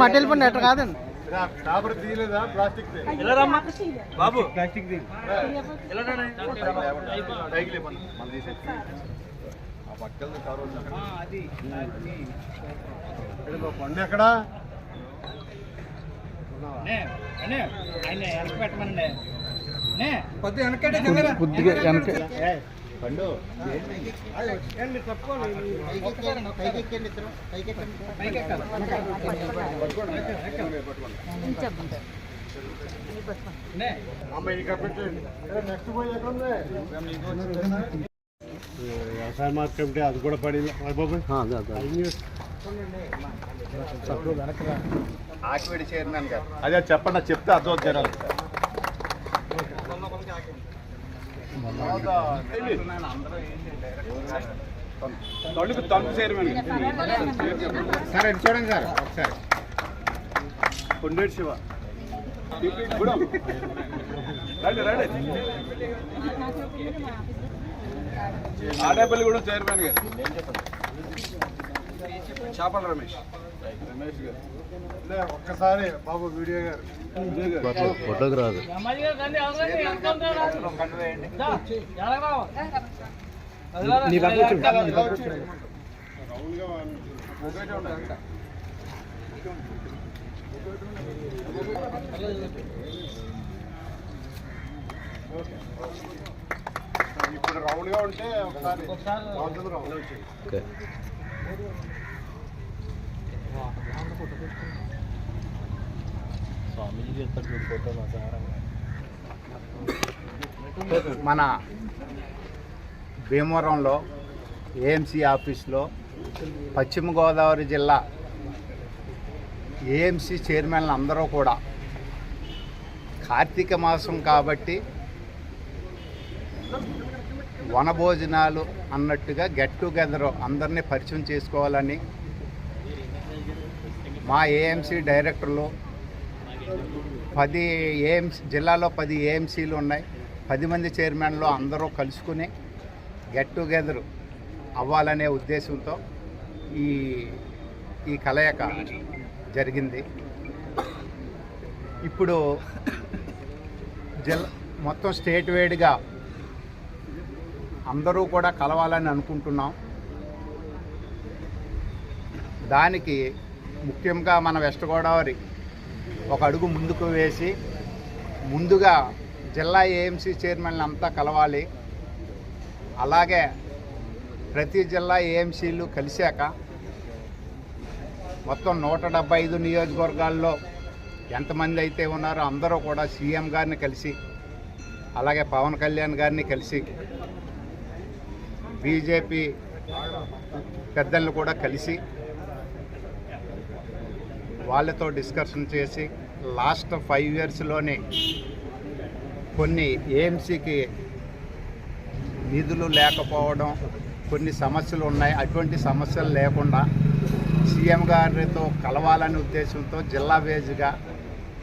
మట్టి వెళ్ళిపోండి ఎట్లా కాదండి. కాబట్టి తీయలేదా ప్లాస్టిక్ బాబు ప్లాస్టిక్ తీ పండు ఎక్కడా? కొద్దిగా వెనక పండు వ్యవసాయ మార్కెట్ కమిటీ అది కూడా పడింది. బాబు. ఆకివేడి చైర్మన్ గారు. అదే చెప్పండి చెప్తే అర్థం జనాలు. తణుకు తణుకు చైర్మన్. సార్ ఇటు చూడండి సార్ ఒకసారి. కొండేటి శివ. గుడం. రండి రండి. ఆడేపల్లి కూడా చైర్మన్ గారు. చేపల రమేష్. రమేష్ గారు లే, ఒక్కసారి బాబు వీడియో గారు. ఉండాలి ఇప్పుడు రౌండ్గా ఉంటే ఒకసారి బాగుంటుంది రౌండ్. ఓకే. మన భీమవరంలో ఏఎంసీ ఆఫీస్లో పశ్చిమ గోదావరి జిల్లా ఏఎంసీ చైర్మన్లు అందరూ కూడా కార్తీక మాసం కాబట్టి వనభోజనాలు అన్నట్టుగా గెట్ టుగెదర్ అందరినీ పరిచయం చేసుకోవాలని మా ఏఎంసీ డైరెక్టర్లు పది ఏఎంసీ జిల్లాలో పది ఏఎంసీలు ఉన్నాయి. పది మంది చైర్మన్లు అందరూ కలుసుకుని గెట్ టుగెదర్ అవ్వాలనే ఉద్దేశంతో ఈ ఈ కలయిక జరిగింది. ఇప్పుడు జిల్లా మొత్తం స్టేట్ వైడ్గా అందరూ కూడా కలవాలని అనుకుంటున్నాం. దానికి ముఖ్యంగా మన వెస్ట్ గోదావరి ఒక అడుగు ముందుకు వేసి ముందుగా జిల్లా ఏఎంసీ చైర్మన్లు అంతా కలవాలి. అలాగే ప్రతి జిల్లా ఏఎంసీలు కలిశాక మొత్తం నూట డెబ్బై ఐదు నియోజకవర్గాల్లో ఎంతమంది అయితే ఉన్నారో అందరూ కూడా సీఎం గారిని కలిసి అలాగే పవన్ కళ్యాణ్ గారిని కలిసి బీజేపీ పెద్దలను కూడా కలిసి వాళ్ళతో డిస్కషన్ చేసి లాస్ట్ ఫైవ్ ఇయర్స్లోనే కొన్ని ఏఎంసీకి నిధులు లేకపోవడం కొన్ని సమస్యలు ఉన్నాయి. అటువంటి సమస్యలు లేకుండా సీఎం గారితో కలవాలనే ఉద్దేశంతో జిల్లా వేజ్గా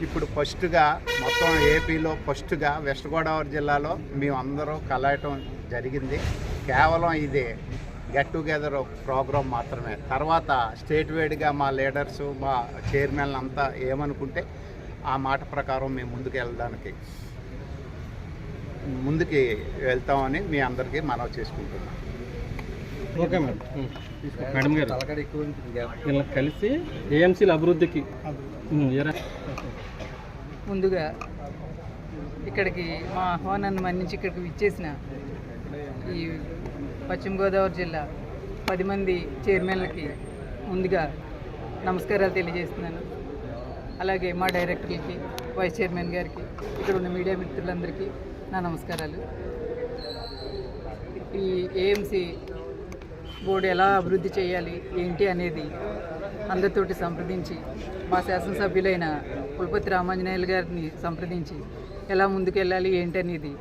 ఇప్పుడు ఫస్ట్గా మొత్తం ఏపీలో ఫస్ట్గా వెస్ట్ గోదావరి జిల్లాలో మేమందరూ కలయటం జరిగింది. కేవలం ఇది. గెట్ టుగెదర్ ప్రోగ్రాం మాత్రమే. తర్వాత స్టేట్ వైడ్గా మా లీడర్స్ మా చైర్మన్ అంతా ఏమనుకుంటే ఆ మాట ప్రకారం మేము ముందుకు వెళ్ళడానికి ముందుకి వెళ్తామని మీ అందరికీ మనవి చేసుకుంటున్నాం. Okay madam. మేడం గారు వీళ్ళని కలిసి ఏఎంసీల అభివృద్ధికి. ముందుగా ఇక్కడికి మా ఆహ్వానాన్ని మన్నించి ఇక్కడికి విచ్చేసిన ఈ పశ్చిమ గోదావరి జిల్లా పది మంది చైర్మన్లకి ముందుగా నమస్కారాలు తెలియజేస్తున్నాను. అలాగే మా డైరెక్టర్లకి వైస్ చైర్మన్ గారికి ఇక్కడ ఉన్న మీడియా మిత్రులందరికీ నా నమస్కారాలు. ఈ ఏఎంసీ బోర్డు ఎలా అభివృద్ధి చేయాలి ఏంటి అనేది అందరితోటి సంప్రదించి మా శాసనసభ్యులైన కులపతి రామాంజనేయులు గారిని సంప్రదించి ఎలా ముందుకెళ్ళాలి ఏంటి అనేది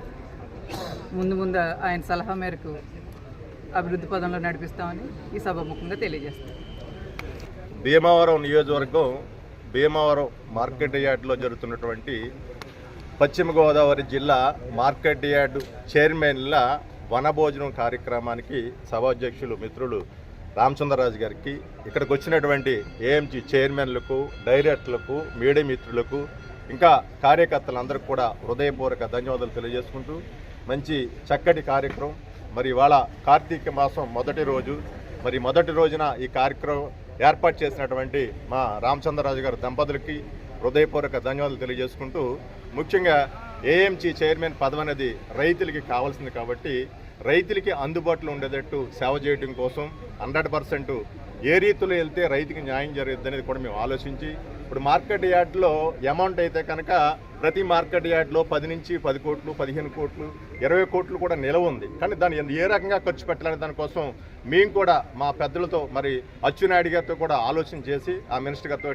ముందు ముందు ఆయన సలహా మేరకు అభివృద్ధి పదంలో నడిపిస్తామని ఈ సభాముఖంగా తెలియజేస్తాం. భీమవరం నియోజకవర్గం భీమవరం మార్కెట్ యార్డ్లో జరుగుతున్నటువంటి పశ్చిమ గోదావరి జిల్లా మార్కెట్ యార్డ్ చైర్మన్ల వనభోజనం కార్యక్రమానికి సభాధ్యక్షులు మిత్రులు రామచంద్రరాజు గారికి ఇక్కడికి వచ్చినటువంటి ఏఎంజీ చైర్మన్లకు డైరెక్టర్లకు మీడియా మిత్రులకు ఇంకా కార్యకర్తలందరికీ కూడా హృదయపూర్వక ధన్యవాదాలు తెలియజేసుకుంటూ మంచి చక్కటి కార్యక్రమం మరి ఇవాళ కార్తీక మాసం మొదటి రోజు. మరి మొదటి రోజున ఈ కార్యక్రమం ఏర్పాటు చేసినటువంటి మా రామచంద్రరాజు గారు దంపతులకి హృదయపూర్వక ధన్యవాదాలు తెలియజేసుకుంటూ ముఖ్యంగా ఏఎంసీ చైర్మన్ పదవి అనేది రైతులకి కావాల్సింది కాబట్టి రైతులకి అందుబాటులో ఉండేటట్టు సేవ చేయడం కోసం హండ్రెడ్ పర్సెంట్ ఏ రీతిలో వెళ్తే రైతుకి న్యాయం జరుగుద్ది అనేది కూడా మేము ఆలోచించి ఇప్పుడు మార్కెట్ యార్డ్లో అమౌంట్ అయితే కనుక ప్రతి మార్కెట్ యార్డ్లో పది నుంచి పది కోట్లు పదిహేను కోట్లు ఇరవై కోట్లు కూడా నిలవ ఉంది. కానీ దాన్ని ఏ రకంగా ఖర్చు పెట్టాలని దానికోసం మేము కూడా మా పెద్దలతో మరి అచ్చునాయుడు గారితో కూడా ఆలోచన చేసి ఆ మినిస్టర్ గారితో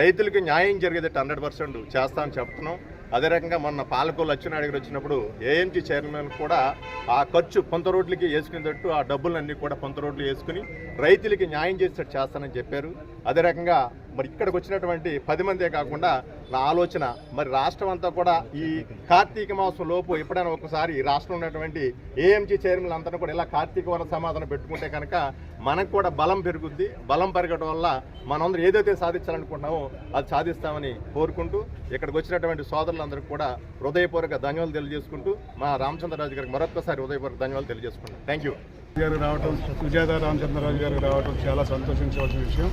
రైతులకి న్యాయం జరిగేదట్టు హండ్రెడ్ పర్సెంట్ చేస్తామని చెప్తున్నాం. అదే రకంగా మొన్న పాలకోలు అచ్చునాయుడు గారు వచ్చినప్పుడు ఏఎంజీ చైర్మన్ కూడా ఆ ఖర్చు పొంత రోడ్లకి వేసుకునేటట్టు ఆ డబ్బులన్నీ కూడా పొంత రోడ్లు వేసుకుని రైతులకి న్యాయం చేసేటట్టు చేస్తానని చెప్పారు. అదే రకంగా మరి ఇక్కడికి వచ్చినటువంటి పది మందే కాకుండా నా ఆలోచన మరి రాష్ట్రం అంతా కూడా ఈ కార్తీక మాసం లోపు ఎప్పుడైనా ఒకసారి ఈ రాష్ట్రంలో ఉన్నటువంటి ఏఎంజీ చైర్మన్ అంతా కూడా ఇలా కార్తీక వన సమాధానం పెట్టుకుంటే కనుక మనకు కూడా బలం పెరుగుద్ది. బలం పెరగడం వల్ల మనందరూ ఏదైతే సాధించాలనుకుంటున్నామో అది సాధిస్తామని కోరుకుంటూ ఇక్కడికి వచ్చినటువంటి సోదరులందరికీ కూడా హృదయపూర్వక ధన్యవాదాలు తెలియజేసుకుంటూ మా రామచంద్రరాజు గారికి మరొకసారి హృదయపూర్వక ధన్యవాదాలు తెలియజేసుకుంటాం థ్యాంక్ యూ గారు రావటం సుజాత రామచంద్రరాజు గారు రావటం చాలా సంతోషించవలసిన విషయం.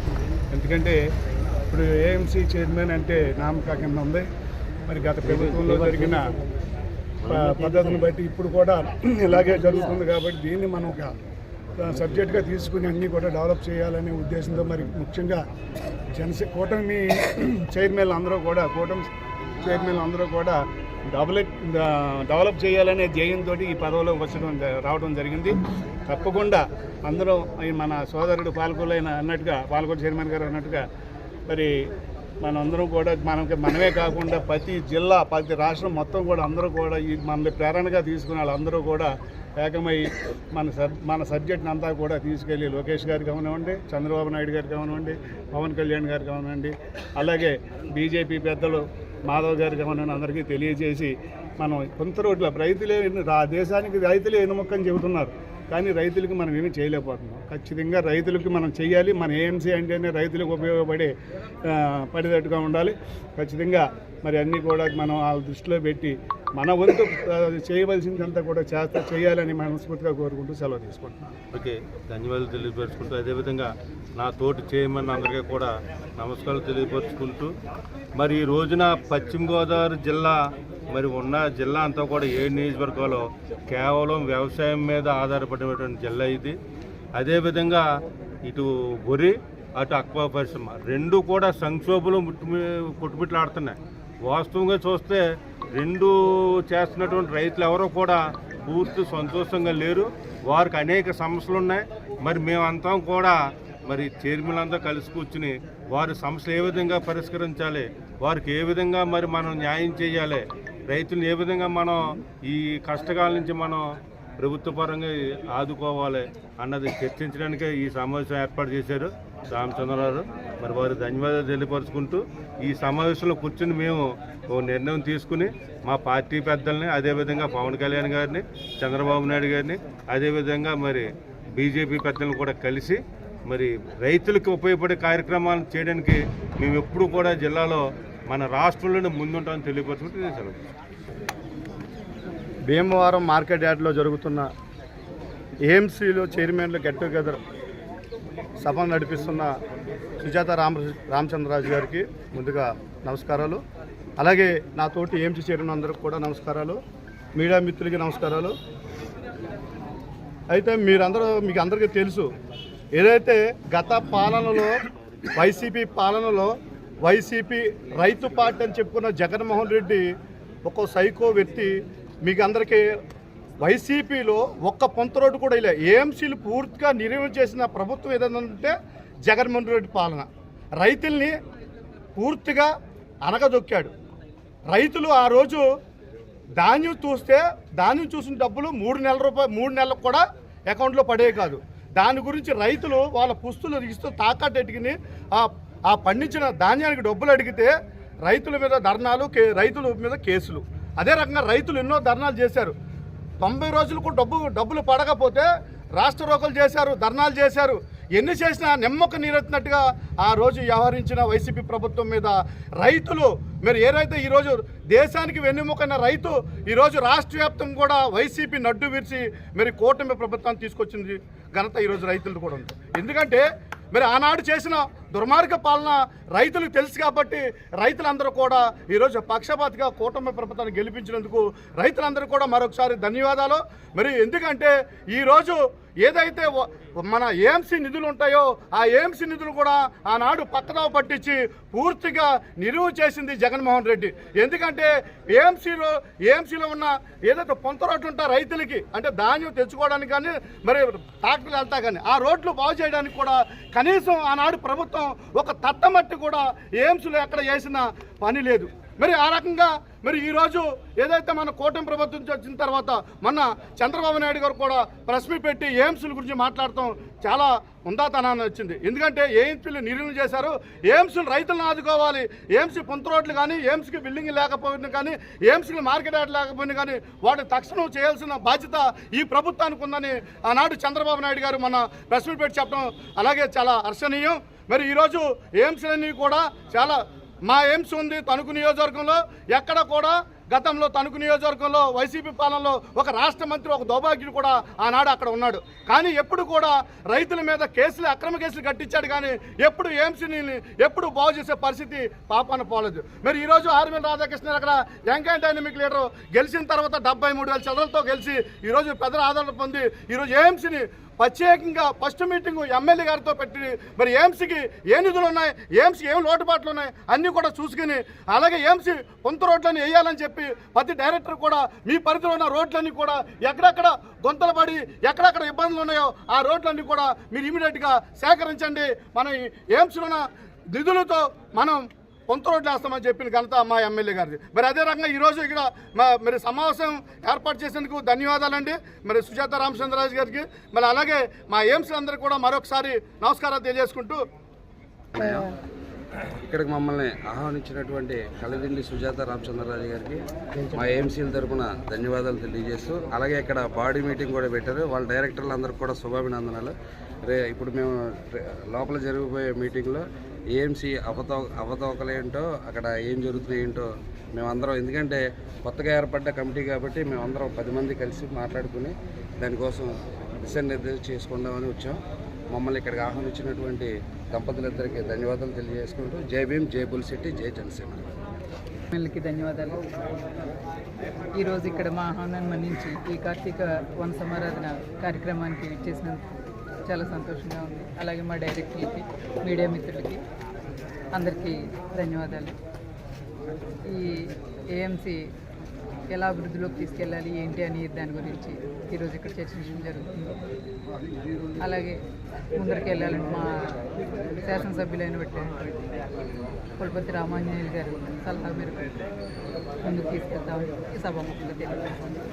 ఎందుకంటే ఇప్పుడు ఏఎంసీ చైర్మన్ అంటే నామకా కింద ఉంది. మరి గత ప్రభుత్వంలో జరిగిన పద్ధతిని బట్టి ఇప్పుడు కూడా ఇలాగే జరుగుతుంది కాబట్టి దీన్ని మనం ఒక సబ్జెక్ట్గా తీసుకుని అన్నీ కూడా డెవలప్ చేయాలనే ఉద్దేశంతో మరి ముఖ్యంగా జనసే కూటమి చైర్మన్లు అందరూ కూడా కూటమి చైర్మన్లు అందరూ కూడా డెవలప్ డెవలప్ చేయాలనే ధ్యేయంతో ఈ పదవిలో వచ్చడం జ- రావడం జరిగింది. తప్పకుండా అందరూ ఈ మన సోదరుడు పాల్గొలైన అన్నట్టుగా పాల్గొల చైర్మన్ గారు అన్నట్టుగా మరి మనందరం కూడా మనకి మనమే కాకుండా ప్రతి జిల్లా ప్రతి రాష్ట్రం మొత్తం కూడా అందరూ కూడా ఈ మనల్ని ప్రేరణగా తీసుకున్న వాళ్ళందరూ కూడా ఏకమై మన సబ్ మన సబ్జెక్ట్ని అంతా కూడా తీసుకెళ్ళి లోకేష్ గారు కానివ్వండి చంద్రబాబు నాయుడు గారు కానివ్వండి పవన్ కళ్యాణ్ గారు కానివ్వండి అలాగే బీజేపీ పెద్దలు మాధవ్ గారు గమనం అందరికీ తెలియజేసి మనం కొంత రోడ్ల రైతులే ఆ రా దేశానికి రైతులే ఎన్నుముక్కని చెబుతున్నారు. కానీ రైతులకు మనం ఏమీ చేయలేకపోతున్నాం. ఖచ్చితంగా రైతులకు మనం చేయాలి మన ఏఎంసీ అంటేనే రైతులకు ఉపయోగపడే పడేటట్టుగా ఉండాలి. ఖచ్చితంగా మరి అన్నీ కూడా మనం ఆ దృష్టిలో పెట్టి మన వంతు చేయవలసిందంతా కూడా చేస్తా చేయాలని మనస్ఫూర్తిగా కోరుకుంటూ సెలవు తీసుకుంటున్నాను. ఓకే ధన్యవాదాలు తెలియపరుచుకుంటూ అదేవిధంగా నా తోటి చేయమని అందరికీ కూడా నమస్కారాలు తెలియపరుచుకుంటూ మరి ఈ రోజున పశ్చిమ గోదావరి జిల్లా మరి ఉన్న జిల్లా అంతా కూడా ఏడు నియోజకవర్గాల్లో కేవలం వ్యవసాయం మీద ఆధారపడినటువంటి జిల్లా ఇది. అదేవిధంగా ఇటు వరి అటు అక్వా పరిశ్రమ రెండు కూడా సంక్షోభంలో ముట్టుమి కొట్టుమిట్లాడుతున్నాయి. వాస్తవంగా చూస్తే రెండు చేస్తున్నటువంటి రైతులు ఎవరో కూడా పూర్తి సంతోషంగా లేరు. వారికి అనేక సమస్యలు ఉన్నాయి. మరి మేమంతా కూడా మరి చైర్మన్ అంతా కలిసి కూర్చుని వారి సమస్యలు ఏ విధంగా పరిష్కరించాలి వారికి ఏ విధంగా మరి మనం న్యాయం చేయాలి రైతులను ఏ విధంగా మనం ఈ కష్టకాల నుంచి మనం ప్రభుత్వపరంగా ఆదుకోవాలి అన్నది చర్చించడానికే ఈ సమావేశం ఏర్పాటు చేశారు. రామచంద్రరావు మరి వారి ధన్యవాదాలు తెలియపరుచుకుంటూ ఈ సమావేశంలో కూర్చుని మేము ఓ నిర్ణయం తీసుకుని మా పార్టీ పెద్దల్ని అదేవిధంగా పవన్ కళ్యాణ్ గారిని చంద్రబాబు నాయుడు గారిని అదేవిధంగా మరి బీజేపీ పెద్దలను కూడా కలిసి మరి రైతులకు ఉపయోగపడే కార్యక్రమాలు చేయడానికి మేము ఎప్పుడూ కూడా జిల్లాలో మన రాష్ట్రంలోనే ముందుంటామని తెలియపరుచుకుంటూ నేను సెలవు. భీమవరం మార్కెట్ యార్డ్లో జరుగుతున్న ఏఎంసీలో చైర్మన్లు గెట్ టుగెదర్ సభ నడిపిస్తున్న సుజాత రామ రామచంద్రరాజు గారికి ముందుగా నమస్కారాలు. అలాగే నా తోటి ఏఎంసీ చేరిన అందరికి కూడా నమస్కారాలు. మీడియా మిత్రులకి నమస్కారాలు. అయితే మీరందరూ మీకు అందరికీ తెలుసు ఏదైతే గత పాలనలో వైసీపీ పాలనలో వైసీపీ రైతు పార్టీ అని చెప్పుకున్న జగన్మోహన్ రెడ్డి ఒక సైకో వ్యక్తి మీకు అందరికీ వైసీపీలో ఒక్క పొంత రోడ్డు కూడా ఇలా. ఏఎంసీలు పూర్తిగా నిర్వహణ చేసిన ప్రభుత్వం ఏదైనా ఉంటే జగన్మోహన్ రెడ్డి పాలన. రైతుల్ని పూర్తిగా అనగదొక్కాడు. రైతులు ఆ రోజు ధాన్యం చూస్తే ధాన్యం చూసిన డబ్బులు మూడు నెలల రూపాయలు మూడు నెలలకు కూడా అకౌంట్లో పడే కాదు. దాని గురించి రైతులు వాళ్ళ పుస్తులు ఇస్తూ తాకట్టు ఎట్టుకుని ఆ ఆ పండించిన ధాన్యానికి డబ్బులు అడిగితే రైతుల మీద ధర్నాలు కే రైతుల మీద కేసులు. అదే రకంగా రైతులు ఎన్నో ధర్నాలు చేశారు. తొంభై రోజులకు డబ్బు డబ్బులు పడకపోతే రాష్ట్ర రోకలు చేశారు ధర్నాలు చేశారు. ఎన్ని చేసినా నిమ్మక నీరెత్తినట్టుగా ఆ రోజు వ్యవహరించిన వైసీపీ ప్రభుత్వం మీద రైతులు మరి ఏదైతే ఈరోజు దేశానికి వెన్నెముకైన రైతు ఈరోజు రాష్ట్ర వ్యాప్తం కూడా వైసీపీ నడ్డు విరిచి మరి కూటమి ప్రభుత్వాన్ని తీసుకొచ్చింది ఘనత ఈరోజు రైతులు కూడా ఉంది. ఎందుకంటే మరి ఆనాడు చేసిన దుర్మార్గ పాలన రైతులకు తెలుసు కాబట్టి రైతులందరూ కూడా ఈరోజు పక్షపాతిగా కూటమి ప్రభుత్వాన్ని గెలిపించినందుకు రైతులందరూ కూడా మరొకసారి ధన్యవాదాలు. మరి ఎందుకంటే ఈరోజు ఏదైతే మన ఏఎంసీ నిధులు ఉంటాయో ఆ ఏఎంసీ నిధులు కూడా ఆనాడు పక్కన పట్టించి పూర్తిగా నిలువ చేసింది జగన్మోహన్ రెడ్డి. ఎందుకంటే ఏఎంసీలో ఏఎంసీలో ఉన్న ఏదైతే పొంత రోడ్లు ఉంటాయి రైతులకి అంటే ధాన్యం తెచ్చుకోవడానికి కానీ మరి ట్రాక్టర్లు వెళ్తా కానీ ఆ రోడ్లు బాగు చేయడానికి కూడా కనీసం ఆనాడు ప్రభుత్వం ఒక తట్టమట్టి కూడా ఎయిమ్స్లో ఎక్కడ చేసిన పని లేదు. మరి ఆ రకంగా మరి ఈరోజు ఏదైతే మన కూటమి ప్రభుత్వం నుంచి వచ్చిన తర్వాత మొన్న చంద్రబాబు నాయుడు గారు కూడా ప్రెస్ మీట్ పెట్టి ఎయిమ్స్ల గురించి మాట్లాడటం చాలా ఉందాతనాన్ని వచ్చింది. ఎందుకంటే ఎయిమ్స్లు నిర్ణయం చేశారు. ఎయిమ్స్లు రైతులను ఆదుకోవాలి. ఎయిమ్స్ పొంత రోడ్లు కానీ ఎయిమ్స్కి బిల్డింగ్ లేకపోయినా కానీ ఎయిమ్స్కి మార్కెట్ యాడ్ లేకపోయినా కానీ వాటి తక్షణం చేయాల్సిన బాధ్యత ఈ ప్రభుత్వానికి ఉందని ఆనాడు చంద్రబాబు నాయుడు గారు మన ప్రెస్ మీట్ పెట్టి చెప్పడం అలాగే చాలా హర్షణీయం. మరి ఈరోజు ఎయిమ్స్లన్నీ కూడా చాలా మా ఎయిమ్స్ ఉంది తణుకు నియోజకవర్గంలో. ఎక్కడ కూడా గతంలో తణుకు నియోజకవర్గంలో వైసీపీ పాలనలో ఒక రాష్ట్ర మంత్రి ఒక దౌర్భాగ్యుడు కూడా ఆనాడు అక్కడ ఉన్నాడు. కానీ ఎప్పుడు కూడా రైతుల మీద కేసులు అక్రమ కేసులు కట్టించాడు కానీ ఎప్పుడు ఎయిమ్స్ని ఎప్పుడు బాగు చేసే పరిస్థితి పాపాన పోలేదు. మరి ఈరోజు ఆర్మీ రాధాకృష్ణ అక్కడ యంగ్ అండ్ డైనమిక్ లీడర్ గెలిచిన తర్వాత డెబ్బై మూడు వేల చదలతో గెలిచి ఈరోజు పెద్దల ఆదరణ పొంది ఈరోజు ఎయిమ్స్ని ప్రత్యేకంగా ఫస్ట్ మీటింగ్ ఎమ్మెల్యే గారితో పెట్టి మరి ఏమ్స్కి ఏ నిధులు ఉన్నాయి ఏఎంసీ ఏం లోటుపాట్లు ఉన్నాయి అన్నీ కూడా చూసుకుని అలాగే ఏమ్స్ కొంత రోడ్లని వేయాలని చెప్పి ప్రతి డైరెక్టర్ కూడా మీ పరిధిలో ఉన్న రోడ్లన్నీ కూడా ఎక్కడెక్కడ గొంతలు పడి ఎక్కడెక్కడ ఇబ్బందులు ఉన్నాయో ఆ రోడ్లన్నీ కూడా మీరు ఇమీడియట్గా సేకరించండి. మనం ఏమ్స్లో ఉన్న నిధులతో మనం కొంత రోడ్లు వేస్తామని చెప్పిన ఘనత మా ఎమ్మెల్యే గారిది. మరి అదే రకంగా ఈరోజు ఇక్కడ మా మరి సమావేశం ఏర్పాటు చేసేందుకు ధన్యవాదాలండి. మరి సుజాత రామచంద్రరాజు గారికి మరి అలాగే మా ఎయిమ్స్ అందరికీ కూడా మరొకసారి నమస్కారాలు తెలియజేసుకుంటూ ఇక్కడికి మమ్మల్ని ఆహ్వానించినటువంటి కలదిండి సుజాత రామచంద్రరాజు గారికి మా ఏఎంసీల తరఫున ధన్యవాదాలు తెలియజేస్తూ అలాగే ఇక్కడ బాడీ మీటింగ్ కూడా పెట్టారు. వాళ్ళ డైరెక్టర్లు అందరికీ కూడా శుభాభినందనాలు. రే ఇప్పుడు మేము లోపల జరిగిపోయే మీటింగ్లో ఏఎంసీ అవతో అవతోకలేంటో అక్కడ ఏం జరుగుతున్నాయి ఏంటో మేమందరం ఎందుకంటే కొత్తగా ఏర్పడ్డ కమిటీ కాబట్టి మేమందరం పది మంది కలిసి మాట్లాడుకుని దానికోసం దిశానిర్దేశం చేసుకుందామని వచ్చాం. మమ్మల్ని ఇక్కడికి ఆహ్వానించినటువంటి దంపతులందరికీ ధన్యవాదాలు తెలియజేసుకుంటూ జై భీమ్ జై బుల్సిటీ జై జనసేన. మిమ్మల్ని ధన్యవాదాలు. ఈరోజు ఇక్కడ మా ఆహ్వానాన్ని మన్నించి ఈ కార్తీక వన సమారాధన కార్యక్రమానికి ఇచ్చేసినందుకు చాలా సంతోషంగా ఉంది. అలాగే మా డైరెక్టర్లకి మీడియా మిత్రులకి అందరికీ ధన్యవాదాలు. ఈ ఏఎంసీ ఎలా అభివృద్ధిలోకి తీసుకెళ్ళాలి ఏంటి అని దాని గురించి ఈరోజు ఇక్కడ చర్చించడం జరుగుతుంది. అలాగే ముందరికి వెళ్ళాలంటే మా శాసనసభ్యులైన బట్టి కులపతి రామాంజనేయులు గారు సలహా మేరకు ముందుకు తీసుకెళ్తామని ఈ సభాముఖంగా తెలియజేస్తున్నాను.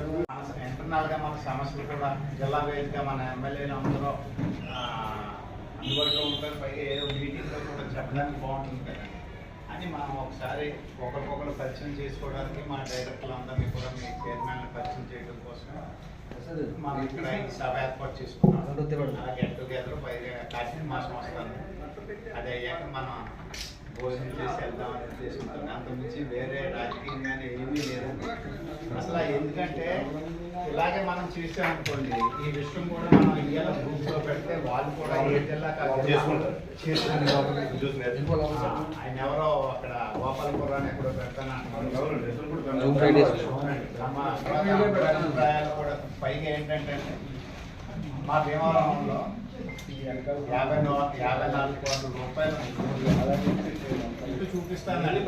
ఇంటర్నల్గా మన సమస్యలు కూడా జిల్లా వేదిక మన ఎమ్మెల్యేలు అందరూ అందుబాటులో ఉంటారు. పైగా ఏదో మీటింగ్లో కూడా చెప్పడానికి బాగుంటుంది కదా. అని మనం ఒకసారి ఒకరికొకరు పరిచయం చేసుకోవడానికి మా డైరెక్టర్లు అందరినీ కూడా మీ చైర్మన్ పరిచయం చేయడం కోసం మనం ఇక్కడ సభ ఏర్పాటు చేసుకున్నాం. గెట్ టుగెదర్ పైగా కార్తీక మాసం వస్తుంది అది అయ్యాక మనం భోజనం చేసి వెళ్దాం అనే ఉద్దేశంతో అంతకుమించి వేరే రాజకీయంగానే ఏమీ లేదు అసలు ఎందుకంటే ఇలాగే మనం చేసామనుకోండి ఈ విషయం కూడా మనం ఇయ్యాల గ్రూప్లో పెడితే వాళ్ళు కూడా ఏ జిల్లా ఆయన ఎవరో అక్కడ గోపాలపురాన్ని ఎక్కడో పెడతాను అభిప్రాయాలు కూడా పైగా ఏంటంటే మా భీమవరంలో యాభై యాభై నాలుగు కోట్ల రూపాయలు ఇటు చూపిస్తానండి.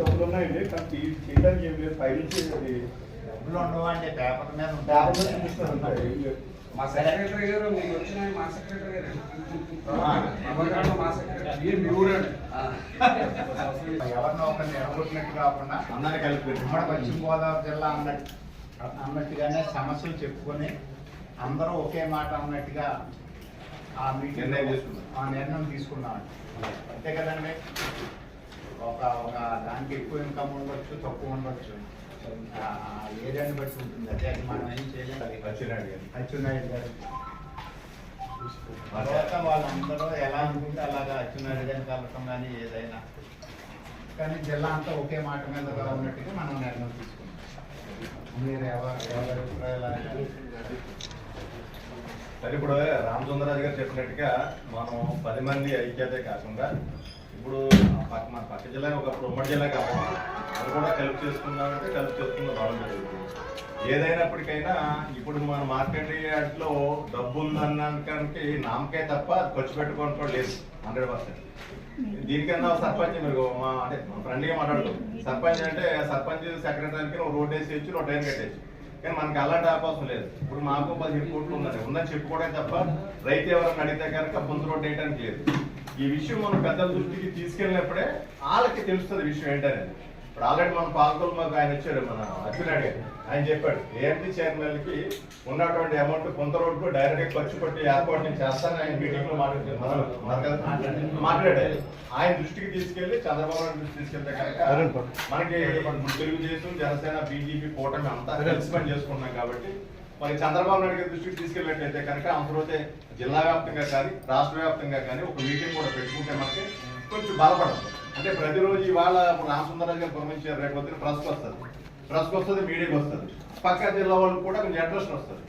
డబ్బులు ఉన్నాయండి కానీ చేయడానికి ఏం లేదు ఫైల్ చేయాలి డబ్బులు పేపర్ మీద పేపర్ మీద ఉంటాయి. చూపిస్తారు మా సెక్రటరీ గారు మీకు వచ్చిన మా సెక్రటరీ గారు. నమ్మకాలు మా సెక్రటరీ మీ ఊరండి ఎవరినో ఒకరిని ఎడగొట్టినట్టు కాకుండా అందరు కలిపి ఉమ్మడి పశ్చిమ గోదావరి జిల్లా అన్నట్టు అన్నట్టుగానే సమస్యలు చెప్పుకొని అందరూ ఒకే మాట అన్నట్టుగా ఆ మీటింగ్. ఆ నిర్ణయం తీసుకున్నాం అంతే కదండి? ఒక ఒక దానికి ఎక్కువ ఇన్కమ్ ఉండొచ్చు తక్కువ ఉండొచ్చు. ఆ ఏరియాని బట్టి ఉంటుంది. అదే మనం ఏం చేయలేము అచ్చెన్నాయుడు గారు. తర్వాత వాళ్ళందరూ ఎలా అనుకుంటే అలాగా అచ్చెన్నాయుడు గారిని కలవటం కానీ ఏదైనా. కానీ జిల్లా అంతా ఒకే మాట మీదగా ఉన్నట్టుగా మనం నిర్ణయం తీసుకున్నాం. మీరు ఎవరి అభిప్రాయాలు సరే ఇప్పుడు రామచంద్రరాజు గారు చెప్పినట్టుగా మనం పది మంది ఐక్యతే కాకుండా ఇప్పుడు పక్క మన పక్క జిల్లా ఒకప్పుడు ఉమ్మడి జిల్లా కాబట్టి అది కూడా కలిపి చేసుకున్నామంటే కలిపి చేసుకున్న రావడం జరుగుతుంది. ఏదైనప్పటికైనా ఇప్పుడు మన మార్కెట్ యార్డ్లో డబ్బు ఉందన్నానికి నామకే తప్ప ఖర్చు పెట్టుకోవడం లేదు హండ్రెడ్ పర్సెంట్. దీనికన్నా సర్పంచ్ మీరు మా అంటే మా ఫ్రెండ్గా మాట్లాడుతూ సర్పంచ్ అంటే సర్పంచ్ సెక్రటరీకి ఒక రోడ్ వేసి ఇచ్చి ఒక ట్రైన్ కట్టేసి కానీ మనకి అలాంటి అవకాశం లేదు. ఇప్పుడు మాకు పదిహేను కోట్లు ఉన్నది. ఉందని చెప్పుకోవడం తప్ప రైతు ఎవరైనా అడిగితే కనుక బొంతు రోడ్ వేయడానికి లేదు. ఈ విషయం మనం పెద్దల దృష్టికి తీసుకెళ్ళినప్పుడే వాళ్ళకి తెలుస్తుంది విషయం ఏంటనేది. ఇప్పుడు ఆల్రెడీ మన పాలకులు మాకు ఆయన వచ్చారు మన అచ్చునాయుడు గారు ఆయన చెప్పాడు ఏఎంటీ చైర్మన్కి ఉన్నటువంటి అమౌంట్ కొంత రోడ్డు డైరెక్ట్గా ఖర్చు పెట్టి ఏర్పాటు నేను చేస్తాను ఆయన మీటింగ్లో మాట్లాడారు? మాట్లాడారు ఆయన దృష్టికి తీసుకెళ్ళి చంద్రబాబు నాయుడు దృష్టికి తీసుకెళ్తే కనుక మనకి తెలుగుదేశం జనసేన బీజేపీ కూటమి అంతా కలిసి పని చేసుకుంటున్నాం కాబట్టి మరి చంద్రబాబు నాయుడు గారి దృష్టికి తీసుకెళ్ళినట్లయితే కనుక అవసరమైతే జిల్లా వ్యాప్తంగా కానీ రాష్ట్ర వ్యాప్తంగా కానీ ఒక మీటింగ్ కూడా పెట్టుకుంటే మనకి కొంచెం బలపడదు అంటే ప్రతిరోజు ఇవాళ రామసుందరరాజు గారు పురమించారు రేపు పొద్దున ప్రెస్కి వస్తుంది ప్రెస్కి వస్తుంది మీడియాకి వస్తుంది. పక్క జిల్లా వాళ్ళకి కూడా కొంచెం అడ్రస్ వస్తుంది.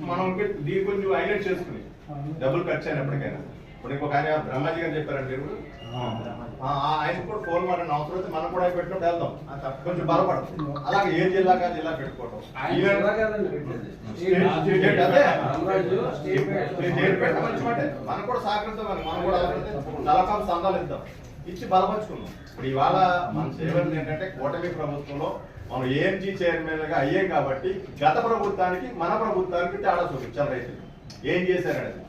మనం ఇంక దీన్ని కొంచెం హైలైట్ చేసుకుని డబ్బులు ఖర్చు అయినప్పటికైనా ఇప్పుడు ఇంకొక ఆయన బ్రహ్మాజీ గారు చెప్పారండి మీరు. ఆ, ఆ, ఆయన కూడా ఫోన్ మాట్లాడిన అవసరం అయితే మనం కూడా పెట్టినప్పుడు వెళ్దాం. కొంచెం బలపడదు. అలాగే ఏ జిల్లా పెట్టుకోవటం. Even state- state. మనం కూడా సహకరిద్దాం మరి. మనం కూడా తలకాలు సందాలు ఇద్దాం. ఇచ్చి బలపరుచుకుందాం. ఇప్పుడు ఇవాళ మనం చేయవలసింది ఏంటంటే కూటమి ప్రభుత్వంలో మనం ఏఎంజీ చైర్మన్గా అయ్యాం కాబట్టి గత ప్రభుత్వానికి మన ప్రభుత్వానికి తేడా చూపించాలి రైతులు. ఏం చేశారనేది.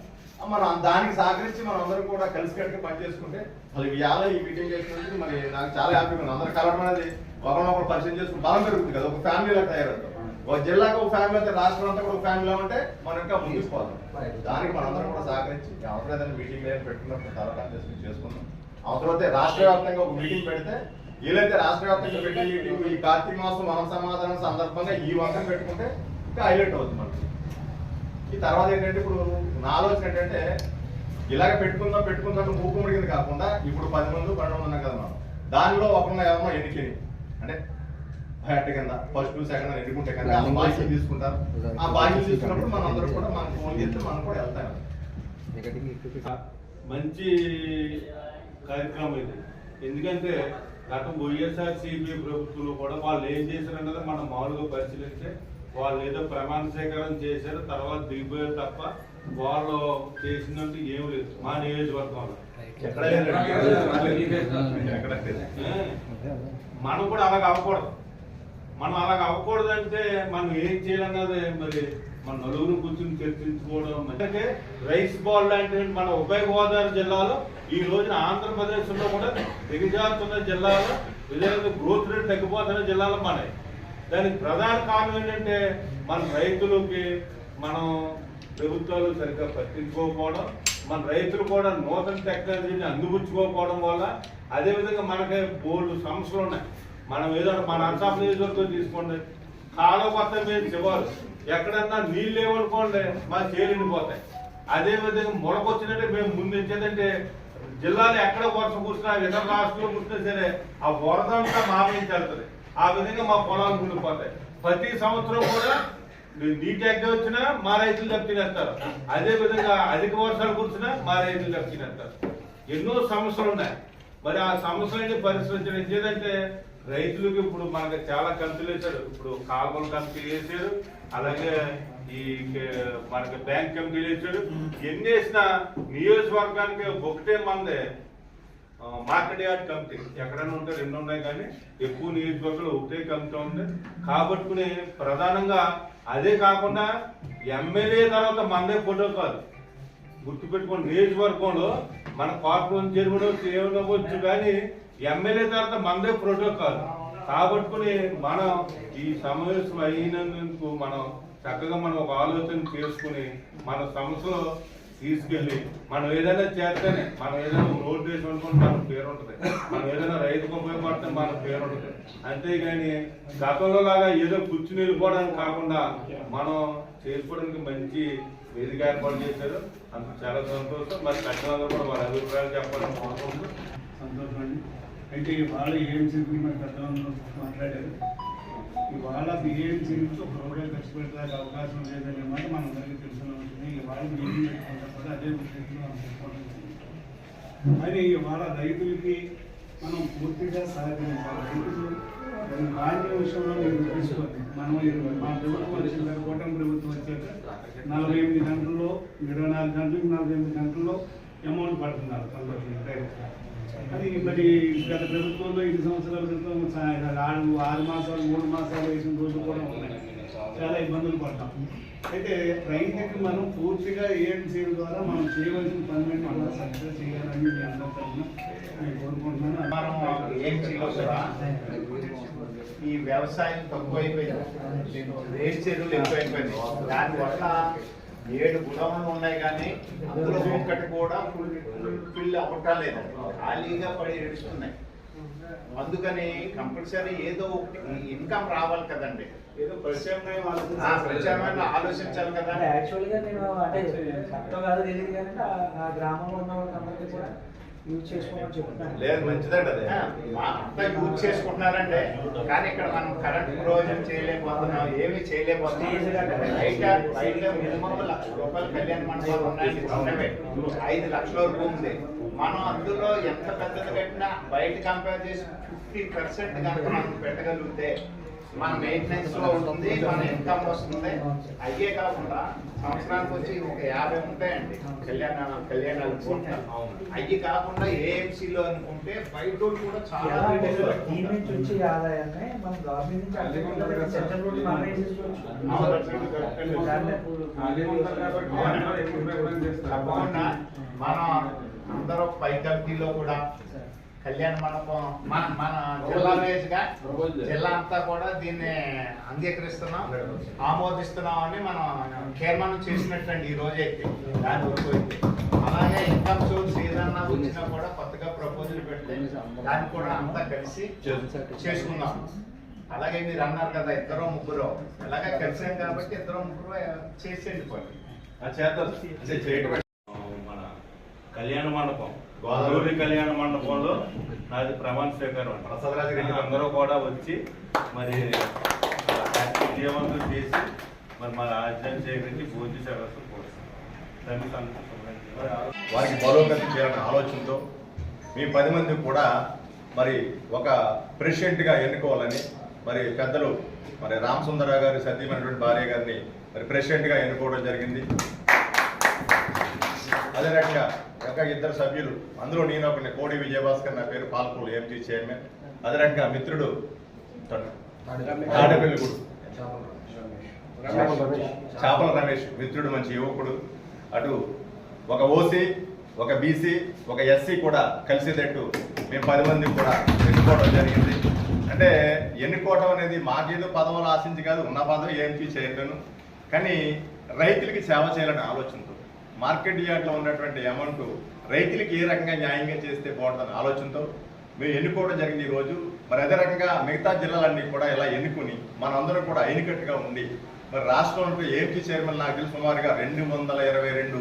మనం దానికి సహకరించి మనం అందరం కూడా కలిసికట్టుగా పనిచేసుకుంటే అసలు ఇవాళ ఈ మీటింగ్ చేసినందుకు మరి నాకు చాలా హ్యాపీగా ఉంది. అందరూ కలవడం అనేది ఒకరినొకరు పరిచయం చేసుకుని బలం పెరుగుతుంది కదా. ఒక ఫ్యామిలీలా తయారవుతాం. ఒక జిల్లాకు ఒక ఫ్యామిలీ అయితే రాష్ట్రం అంతా కూడా ఒక ఫ్యామిలీలో ఉంటే మనం ఇంకా ముందుకు దానికి మనందరం కూడా సహకరించి అవసరం ఏదైనా మీటింగ్ లేదని పెట్టుకున్నప్పుడు తలకాలు చేసుకుని చేసుకుందాం. అవసరం అయితే రాష్ట్ర వ్యాప్తంగా ఒక మీటింగ్ పెడితే వీలైతే రాష్ట్ర వ్యాప్తంగా పెట్టే ఈ కార్తీక మాసం వన సమాధానం సందర్భంగా ఈ వంకం పెట్టుకుంటే ఇంకా హైలైట్ అవుతుంది మనకి. ఈ తర్వాత ఏంటంటే ఇప్పుడు నా ఆలోచన ఏంటంటే ఇలాగ పెట్టుకుందాం పెట్టుకుందాం మూకుముడి కింద కాకుండా ఇప్పుడు పది మంది పన్నెండు ఉన్నాం కదా మనం. దానిలో ఒకరిని ఎవరన్నా ఎన్నికని అంటే హెడ్ కింద ఫస్ట్ సెకండ్ ఎన్నుకుంటే ఆ బాధ్యత తీసుకుంటారు. ఆ బాధ్యత తీసుకున్నప్పుడు మనం అందరూ కూడా మనం ఫోన్ చేస్తే మనం కూడా వెళ్తాం. మంచి కార్యక్రమం ఇది. ఎందుకంటే గత వైఎస్ఆర్ సిపి ప్రభుత్వంలో కూడా వాళ్ళు ఏం చేశారన్నది మనం మామూలుగా పరిశీలిస్తే వాళ్ళు ఏదో ప్రమాణ స్వీకారం చేశారు తర్వాత దిగిపోయారు తప్ప వాళ్ళు చేసినట్టు ఏం లేదు మా నియోజకవర్గంలో? మనం కూడా అలాగ అవ్వకూడదు. మనం అలాగ అవ్వకూడదు అంటే మనం ఏం చేయాలన్నది మరి మన నలుగురు కూర్చుని చర్చించుకోవడం అంటే రైస్ బాల్ లాంటి మన ఉభయ గోదావరి జిల్లాలో ఈ రోజున ఆంధ్రప్రదేశ్లో కూడా దిగజారుతున్న జిల్లాలో విజయనగరం గ్రోత్ రేట్ తగ్గిపోతున్న జిల్లాలో మనవి దానికి ప్రధాన కారణం ఏంటంటే మన రైతులకి మనం ప్రభుత్వాలు సరిగ్గా పట్టించుకోకపోవడం మన రైతులు కూడా నూతన టెక్నాలజీని అందిపుచ్చుకోకపోవడం వల్ల అదేవిధంగా మనకి బోర్డు సమస్యలు ఉన్నాయి. మనం ఏదో మన అన్సాఫ్ నియోజకవర్గం తీసుకోండి. కాలం కొత్త మీద శివారు ఎక్కడన్నా నీళ్ళు లేవనుకోండి మా చేలు ఎండిపోతాయి అదే విధంగా మొలకొచ్చినట్టే మేము ముందు ఇచ్చేదంటే జిల్లాలో ఎక్కడ వర్షం కూర్చున్నా ఇతర రాష్ట్రంలో కూర్చున్నా సరే ఆ వరద అంతా మా మీద ఆ విధంగా మా పొలాలు మునిగిపోతాయి ప్రతి సంవత్సరం కూడా నీటి ఎగ్గి వచ్చినా మా రైతులు దెబ్బతినేస్తారు అదే విధంగా అధిక వర్షాలు కూర్చున్నా మా రైతులు దెబ్బతినేస్తారు ఎన్నో సమస్యలు ఉన్నాయి. మరి ఆ సమస్యలని పరిష్కరించడం ఏంటంటే రైతులకు ఇప్పుడు మనకి చాలా కంపెనీలు వేశారు. ఇప్పుడు కాల్వల కంపెనీ వేసారు అలాగే ఈ కే- మనకి బ్యాంక్ కంపెనీలు ఎన్ని వేసినా నియోజకవర్గానికి ఒకటే మందే. Market yard committee. ఎక్కడైనా ఉంటే రెండు ఉన్నాయి కానీ ఎక్కువ నియోజకవర్గాలు ఒకటే కమిటీ ఉంది. కాబట్టుకుని ప్రధానంగా అదే కాకుండా ఎమ్మెల్యే తర్వాత మందే ఫోటో కాదు గుర్తుపెట్టుకోండి నియోజకవర్గంలో మన కార్పొరేషన్ చైర్మన్ చేయవచ్చు కానీ ఎమ్మెల్యే తర్వాత మందే ప్రోటోకాల్ కాబట్టుకుని మనం ఈ సమావేశం అయినందుకు మనం చక్కగా మనం ఒక ఆలోచన చేసుకుని మన సమస్యలో తీసుకెళ్ళి మనం ఏదైనా చేస్తేనే మనం ఏదైనా రోడ్ వేసి అనుకుంటే మన పేరు ఉంటుంది. మనం ఏదైనా రైతుకు ఉపయోగపడితే మన పేరు ఉంటుంది. అంతేగాని గతంలో లాగా ఏదో కూర్చుని వెళ్ళిపోవడానికి కాకుండా మనం చేసుకోవడానికి మంచి వేదిక ఏర్పాటు చేశారు. అంత చాలా సంతోషం. మరి కట్టినందరూ కూడా మన అభిప్రాయాలు చెప్పాలని కోరుకుంటూ సంతోషం అండి. అయితే ఇవాళ ఏఎంసీ గురించి మన పెద్దలందరూ మాట్లాడారు. ఇవాళ ఏఎంసీ నుంచి ఒక రూపాయలు ఖర్చు పెట్టడానికి అవకాశం లేదనే మాట మనందరికీ తెలిసిన ఉంటుంది ఇవాళ మీటింగ్ పెట్టుకుంటాం కూడా అదే విషయంలో మనం చెప్పుకోవడం జరిగింది. ఇవాళ రైతులకి మనం పూర్తిగా సహకరించాలి. రైతులు ధాన్యం విషయంలో మీరు తెలుసుకోండి మనం మా ప్రభుత్వం వచ్చిన కూటమి ప్రభుత్వం వచ్చాక నలభై ఎనిమిది గంటల్లో ఇరవై నాలుగు గంటలకు నలభై ఎనిమిది గంటల్లో అమౌంట్ పడుతున్నారు. కొందరికి డైరెక్ట్గా అది మరి గత ప్రభుత్వంలో ఐదు సంవత్సరాల క్రితం ఆరు ఆరు మాసాలు మూడు మాసాలు వేసిన రోజులు కూడా ఉన్నాయి. చాలా ఇబ్బందులు పడ్డాం. అయితే రైతుకి మనం పూర్తిగా ఏఎంసీ ద్వారా మనం చేయవలసిన పనులన్నీ కూడా సక్సెస్ చేయాలని మీ అందరి తరఫున నేను కోరుకుంటున్నాను. మనం ఏఎంసీలో కూడా ఈ వ్యవసాయం తక్కువైపోయింది. రేట్ చెరువులు ఎక్కువైపోయినాయి. దానివల్ల ఏడు గుణములు ఉన్నాయి కానీ అందులో ఒక్కటి కూడా ఫుల్ ఫిల్ అవ్వటాలేదు ఖాళీగా పడి ఏడుస్తున్నాయి. అందుకని కంపల్సరీ ఏదో ఇన్కమ్ రావాలి కదండి. ఏదో ప్రత్యామ్నాయం ఆ ప్రత్యామ్నాయం ఆలోచించాలి కదా. యాక్చువల్గా నేను అంటే చట్టం కాదు తెలియదు కానీ ఆ- గ్రామంలో ఉన్న వాళ్ళందరికీ కూడా యూజ్ చేసుకోమని చెప్తున్నాను లేదు మంచిదండి అది. అంతా యూజ్ చేసుకుంటున్నారంటే కానీ ఇక్కడ మనం కరెంట్ ప్రయోజనం చేయలేకపోతున్నాం ఏమీ చేయలేకపోతున్నాం. బయట బయట మినిమం లక్ష రూపాయలు కళ్యాణ మండపాలు చిన్నవే. ఐదు లక్షల వరకు ఉంది. మనం అందులో ఎంత పెద్దది కట్టినా బయట కంపేర్ చేసి ఫిఫ్టీ పర్సెంట్ కనుక మనం పెట్టగలిగితే మన మెయింటెనెన్స్లో ఉంటుంది మన ఇన్కమ్ వస్తుంది. అయ్యే కాకుండా సంవత్సరానికి వచ్చి ఒక యాభై ఉంటాయండి. కళ్యాణ కళ్యాణాలు అయ్యి కాకుండా AMC లో అనుకుంటే బయట కూడా చాలా నుంచి ఆదాయాన్ని గవర్నమెంట్ మనం అందరూ పై కమిటీలో కూడా కళ్యాణ మండపం మన మన జిల్లా జిల్లా అంతా కూడా దీన్ని అంగీకరిస్తున్నాం ఆమోదిస్తున్నాం అని మనం తీర్మానం చేసినట్టండి ఈ రోజు అయితే దాని వరకు అయితే. అలాగే ఇన్కమ్ సోర్స్ ఏదన్నా వచ్చినా కూడా కొత్తగా ప్రపోజల్ పెడితే దాన్ని కూడా అంతా కలిసి చేసుకుందాం. అలాగే మీరు అన్నారు కదా ఇద్దరు ముగ్గురు. అలాగే కలిసాం కాబట్టి ఇద్దరు ముగ్గురు చేసేయండి అది చేద్దాం. కళ్యాణ మండపం. గోదావరి. కళ్యాణ మండపంలో నాది ప్రమాణ స్వీకారం. ప్రసాదరాజు అందరూ కూడా వచ్చి మరి విజయవంతం చేసి మరి మా రాజ్యాన్ని చేయడానికి భోజన సంతోషం. వారికి బలోపేతం చేయాలనే ఆలోచనతో మీ పది మంది కూడా మరి ఒక ప్రెసిడెంట్గా ఎన్నుకోవాలని మరి పెద్దలు మరి రామ్ సుందరరావు గారి సతీమైనటువంటి భార్య గారిని మరి ప్రెసిడెంట్గా ఎన్నుకోవడం జరిగింది. అదే రకంగా ఇంకా ఇద్దరు సభ్యులు అందులో నేను ఒకరిని కోడి విజయభాస్కర్ నా పేరు పాల్పూలు ఎంజీ చైర్మన్. అదే రకంగా మిత్రుడు తాడేపల్లిగూడు. చేపల రమేష్. మిత్రుడు మంచి యువకుడు. అటు ఒక ఓసీ ఒక బీసీ ఒక ఎస్సీ కూడా కలిసేటట్టు మేము పది మంది కూడా ఎన్నుకోవడం జరిగింది. అంటే ఎన్నుకోవడం అనేది మాకేదో పదవులు ఆశించి కాదు ఉన్న పదవి ఏంటి చేయలేను కానీ రైతులకి సేవ చేయాలనే ఆలోచనతో మార్కెట్ యార్డ్లో ఉన్నటువంటి అమౌంట్ రైతులకు ఏ రకంగా న్యాయంగా చేస్తే బాగుంటుందనే ఆలోచనతో మేము ఎన్నుకోవడం జరిగింది ఈ రోజు. మరి అదే రకంగా మిగతా జిల్లాలన్నీ కూడా ఇలా ఎన్నుకుని మనందరం కూడా అయినకట్టుగా ఉండి మరి రాష్ట్రంలో ఏఎంటీ చైర్మన్ నాకు తెలిసి సుమారుగా రెండు వందల ఇరవై రెండు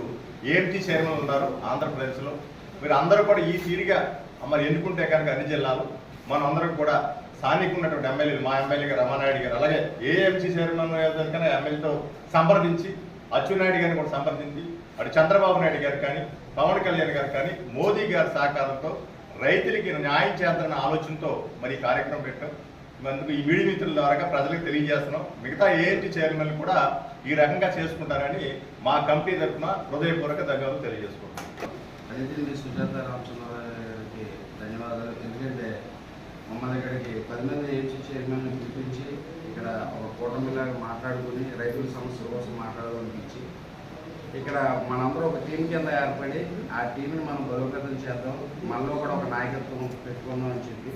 ఏఎంటీ చైర్మన్ ఉన్నారు ఆంధ్రప్రదేశ్లో. మీరు అందరూ కూడా ఈ తీరుగా మరి ఎన్నుకుంటే కనుక అన్ని జిల్లాలు మనందరం కూడా స్థానిక ఉన్నటువంటి ఎమ్మెల్యేలు మా ఎమ్మెల్యే గారు రమానాయుడు గారు అలాగే ఏఎంసీ చైర్మన్ కనుక ఎమ్మెల్యేతో సంప్రదించి అచ్చునాయుడు గారిని కూడా సంప్రదించి అటు చంద్రబాబు నాయుడు గారు కానీ పవన్ కళ్యాణ్ గారు కానీ మోదీ గారి సహకారంతో రైతులకి న్యాయం చేద్దామన్న ఆలోచనతో మరి కార్యక్రమం పెట్టాం. అందుకు ఈ మీడియా మిత్రుల ద్వారా ప్రజలకు తెలియజేస్తున్నాం. మిగతా ఏఎన్టీ చైర్మన్ కూడా ఈ రకంగా చేసుకుంటారని మా కమిటీ తరఫున హృదయపూర్వక ధన్యవాదాలు తెలియజేసుకుంటున్నాం. దళితుడి సుజాత రామచంద్రరావు గారికి ధన్యవాదాలు. ఎందుకంటే మమ్మల్ని ఇక్కడికి పది మంది ఏసీ చైర్మన్ పిలిపించి ఇక్కడ ఒక కూటమిలాగా మాట్లాడుకుని రైతుల సమస్యల కోసం మాట్లాడాలనిపించి ఇక్కడ మనందరూ ఒక టీం కింద ఏర్పడి ఆ టీంని మనం బలోపేతం చేద్దాం. మనలో కూడా ఒక నాయకత్వం పెట్టుకుందాం అని చెప్పి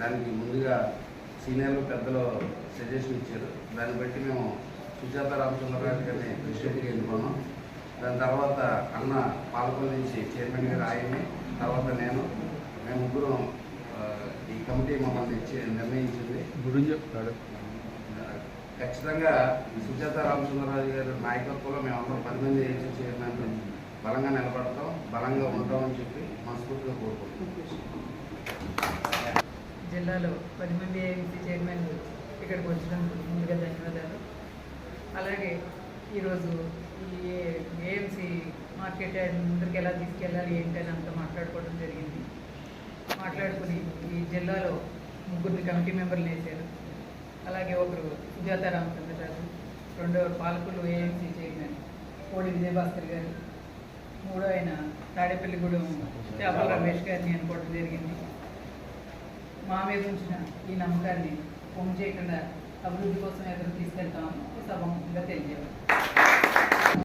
దానికి ముందుగా సీనియర్లు పెద్దలు సజెషన్ ఇచ్చారు. దాన్ని బట్టి మేము సుజాత రామచంద్రరాజు గారిని ప్రెసిడెంట్గా ఎన్నుకున్నాం. దాని తర్వాత అన్న పాలకొల్లు నుంచి చైర్మన్ గారు ఆయన్ని తర్వాత నేను మేము ముగ్గురం ఈ కమిటీ మమ్మల్ని ఇచ్చి నిర్ణయించింది. గురించి చెప్తాడు. ఖచ్చితంగా సుజాత రామచంద్రరాజు గారి నాయకత్వంలో మేమందరం పది మంది ఏజెన్సీ చైర్మన్ బలంగా నిలబడతాం బలంగా ఉంటామని చెప్పి మనస్ఫూర్తిగా కోరుకుంటున్నాం. జిల్లాలో పది మంది ఏఎంసీ చైర్మన్లు ఇక్కడికి వచ్చినందుకు ముందుగా ధన్యవాదాలు. అలాగే ఈరోజు ఈ ఏఎంసీ మార్కెట్ ముందరికి ఎలా తీసుకెళ్ళాలి ఏంటని అంతా మాట్లాడుకోవడం జరిగింది. మాట్లాడుకుని ఈ జిల్లాలో ముగ్గురిని కమిటీ మెంబర్లు వేశారు. అలాగే ఒకరు సుజాత రామచంద్రరాజు రెండో పాలకులు ఏఎంసీ చైర్మన్ కోడి విజయభాస్కర్ గారు మూడో ఆయన తాడేపల్లిగూడెం చేపల రమేష్ గారిని అనుకోవడం జరిగింది. మా మీద ఉంచిన ఈ నమ్మకాన్ని పొమ్ము చేయకుండా అభివృద్ధి కోసం ఎదురు తీసుకెళ్తామని సభముఖంగా తెలియజేయాలి